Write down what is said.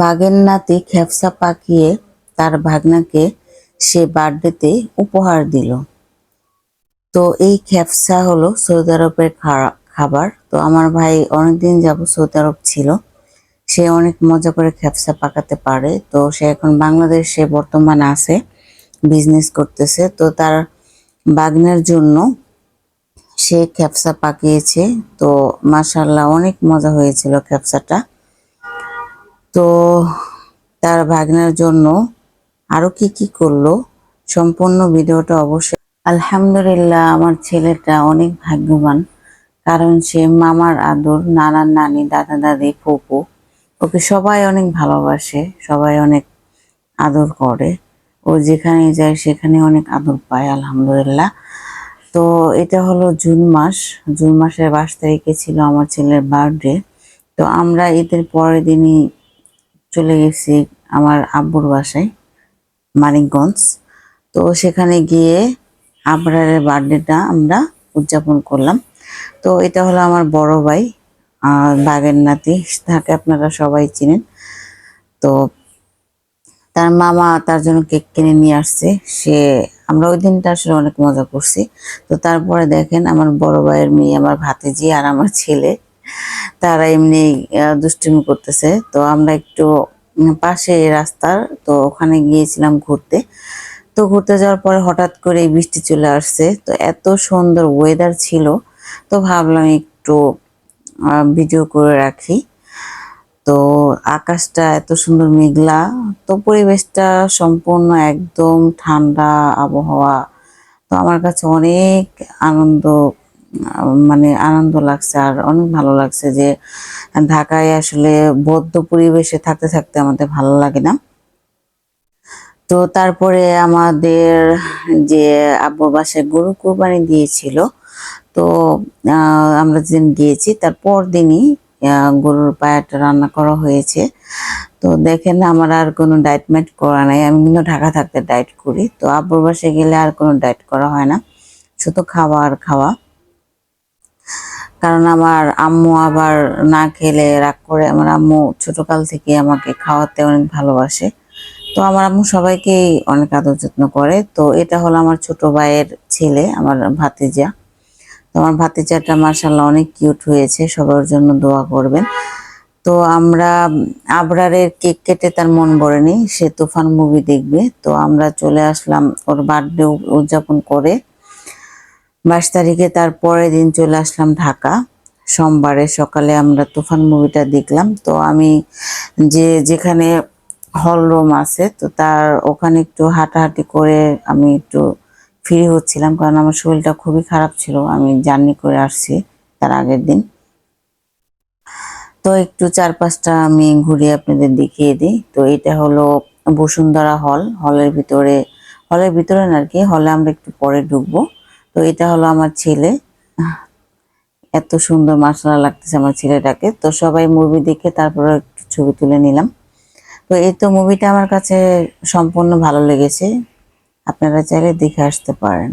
বাঘের নাতি খেপসা পাকিয়ে তার ভাগনাকে সে বার্থডেতে উপহার দিল। তো এই খেপসা হলো সৌদি আরবের খাবার। তো আমার ভাই অনেকদিন যাব সৌদি আরব ছিল। সে অনেক মজা করে খেপসা পাকাতে পারে। তো সে এখন বাংলাদেশে বর্তমানে আছে বিজনেস করতেছে। তো তার বাগনের জন্য সে খেপসা পাকিয়েছে। তো মাশাল্লাহ অনেক মজা হয়েছিল খেপসাটা। তো তার ভাগনার জন্য আরও কি কি করল? সম্পূর্ণ ভিডিওটা অবশ্যই আলহামদুলিল্লাহ, আমার ছেলেটা অনেক ভাগ্যবান। কারণ সে মামার আদর, নানার নানি, দাদা, দাদি, ফুপু, ওকে সবাই অনেক ভালোবাসে, সবাই অনেক আদর করে। ও যেখানে যায়, সেখানে অনেক আদর পায়, আলহামদুলিল্লাহ। তো এটা হলো জুন মাস। জুন মাসের বাইশ তারিখে ছিল আমার ছেলের বার্থডে। তো আমরা ঈদের পরের দিনই চলে গেছি আমার আব্বুর বাসায়, মানিকগঞ্জ। তো সেখানে গিয়ে আবরারের বার্থডেটা আমরা উদযাপন করলাম। তো এটা হলো আমার বড় ভাই বাগের নাতি, তাকে আপনারা সবাই চিনেন। তো তার মামা তার জন্য কেক কিনে নিয়ে আসছে। সে, আমরা ওই দিনটা আসলে অনেক মজা করছি। তো তারপরে দেখেন আমার বড় ভাইয়ের মেয়ে, আমার ভাতিজি আর আমার ছেলে। তারা এমনি দুষ্টুমি করতেছে। তো আমরা একটু পাশে রাস্তার, তো ওখানে গিয়েছিলাম ঘুরতে। তো ঘুরতে যাওয়ার পরে হঠাৎ করে বৃষ্টি চলে আসছে। তো এত সুন্দর ওয়েদার ছিল। তো ভাবলাম একটু ভিডিও করে রাখি। তো আকাশটা এত সুন্দর মেঘলা। তো পরিবেশটা সম্পূর্ণ একদম ঠান্ডা আবহাওয়া। তো আমার কাছে অনেক আনন্দ মানে আনন্দ লাগছে আর অনেক ভালো লাগছে যে ঢাকায় আসলে বদ্ধ পরিবেশে থাকতে থাকতে আমাদের ভালো লাগে না। তো তারপরে আমাদের যে আব্বুর বাসায় গরু কোরবানি দিয়েছিল, তো আমরা যেদিন গিয়েছি তার পর দিনই গরুর পায়াটা রান্না করা হয়েছে। তো দেখেন আমার আর কোনো ডায়েট ম্যাট করা নাই, আমি কিন্তু ঢাকা থাকতে ডায়েট করি। তো আব্বুর বাসায় গেলে আর কোনো ডায়েট করা হয় না, শুধু খাওয়া আর খাওয়া। কারণ আমার আম্মু আবার না খেলে রাগ করে। আমার আম্মু ছোটকাল থেকে আমাকে খাওয়াতে অনেক ভালোবাসে। তো আমার আম্মু সবাইকেই অনেক আদর যত্ন করে। তো এটা হলো আমার ছোট ভাইয়ের ছেলে, আমার ভাতিজা। তো আমার ভাতিজাটা মার্শাল্লাহ অনেক কিউট হয়েছে, সবার জন্য দোয়া করবেন। তো আমরা আবরারের কেক কেটে তার মন ভরেনি, সে তুফান মুভি দেখবে। তো আমরা চলে আসলাম ওর বার্থডে উদযাপন করে। বাইশ তারিখে তার পরের দিন চলে আসলাম ঢাকা। সোমবারে সকালে আমরা তুফান মুভিটা দেখলাম। তো আমি যে যেখানে হল রুম আছে, তো তার ওখানে একটু হাঁটাহাঁটি করে আমি একটু ফ্রি হচ্ছিলাম। কারণ আমার শরীরটা খুবই খারাপ ছিল। আমি জার্নি করে আসছি তার আগের দিন। তো একটু চার পাঁচটা আমি ঘুরিয়ে আপনাদের দেখিয়ে দিই। তো এটা হলো বসুন্ধরা হল। হলের ভিতরে হলের ভিতরে না আর কি, হলে আমরা একটু পরে ঢুকবো। তো এটা হলো আমার ছেলে। এত সুন্দর মার্শাল লাগতেছে আমার ছেলেটাকে। তো সবাই মুভি দেখে তারপরে একটু ছবি তুলে নিলাম। তো এই তো মুভিটা আমার কাছে সম্পূর্ণ ভালো লেগেছে। আপনারা চাইলে দেখে আসতে পারেন।